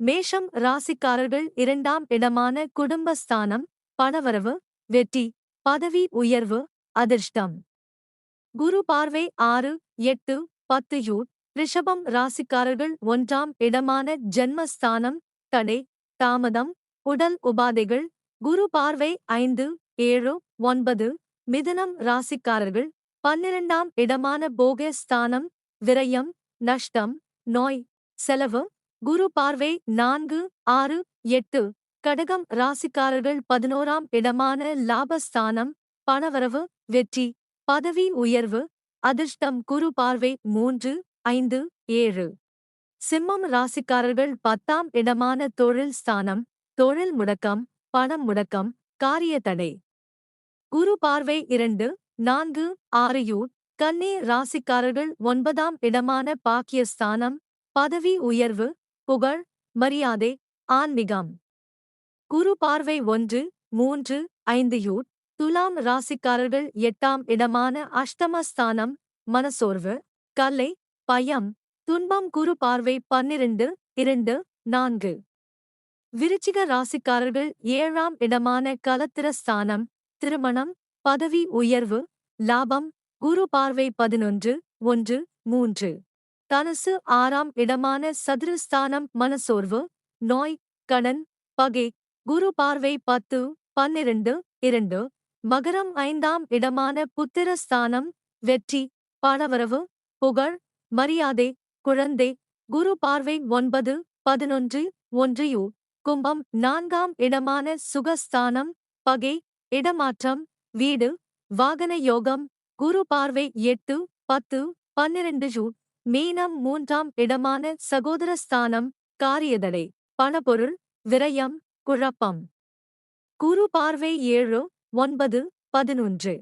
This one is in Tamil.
மேஷம் ராசிக்காரர்கள் இரண்டாம் இடமான குடும்பஸ்தானம் பணவரவு வெற்றி பதவி உயர்வு அதிர்ஷ்டம். குரு பார்வை ஆறு எட்டு பத்து யூட் ரிஷபம் ராசிக்காரர்கள் ஒன்றாம் இடமான ஜென்மஸ்தானம் தடை தாமதம் உடல் உபாதைகள். குரு பார்வை ஐந்து ஏழு ஒன்பது மிதனம் ராசிக்காரர்கள் பன்னிரண்டாம் இடமான போகஸ்தானம் விரயம் நஷ்டம் நோய் செலவு குரு பார்வை நான்கு ஆறு எட்டு. கடகம் ராசிக்காரர்கள் பதினோராம் இடமான லாபஸ்தானம் பணவரவு வெற்றி. பதவி உயர்வு அதிர்ஷ்டம் குரு பார்வை மூன்று ஐந்து ஏழு. சிம்மம் ராசிக்காரர்கள் பத்தாம் இடமான தொழில் ஸ்தானம் தொழில் முடக்கம் பணம் முடக்கம் காரிய தடை. குரு பார்வை இரண்டு நான்கு ஆறையூர். கன்னே கன்னி ராசிக்காரர்கள் ஒன்பதாம் இடமான பாக்கியஸ்தானம் பதவி உயர்வு புகழ் மரியாதை ஆன்மீகம். குரு பார்வை ஒன்று மூன்று ஐந்து யூட் துலாம் ராசிக்காரர்கள் எட்டாம் இடமான அஷ்டமஸ்தானம் மனசோர்வு கலை பயம் துன்பம் குரு பார்வை பன்னிரண்டு இரண்டு நான்கு. விருச்சிக ராசிக்காரர்கள் ஏழாம் இடமான கலத்திரஸ்தானம் திருமணம் பதவி உயர்வு லாபம் குரு பார்வை பதினொன்று ஒன்று மூன்று. தனுசு ஆறாம் இடமான சதுரஸ்தானம் மனசோர்வு நோய் கடன் பகை குரு பார்வை பத்து பன்னிரண்டு இரண்டு மகரம் ஐந்தாம் இடமான புத்திரஸ்தானம் வெற்றி பணவரவு புகழ் மரியாதை குழந்தை குரு பார்வை ஒன்பது பதினொன்று ஒன்றியு கும்பம் நான்காம் இடமான சுகஸ்தானம் பகை இடமாற்றம் வீடு வாகன யோகம் குரு பார்வை எட்டு பத்து பன்னிரண்டு ஜூ மீனம் மூன்றாம் இடமான சகோதரஸ்தானம் காரியதடை பணப்பொருள் விரயம் குழப்பம். குரு பார்வை ஏழு ஒன்பது பதினொன்று.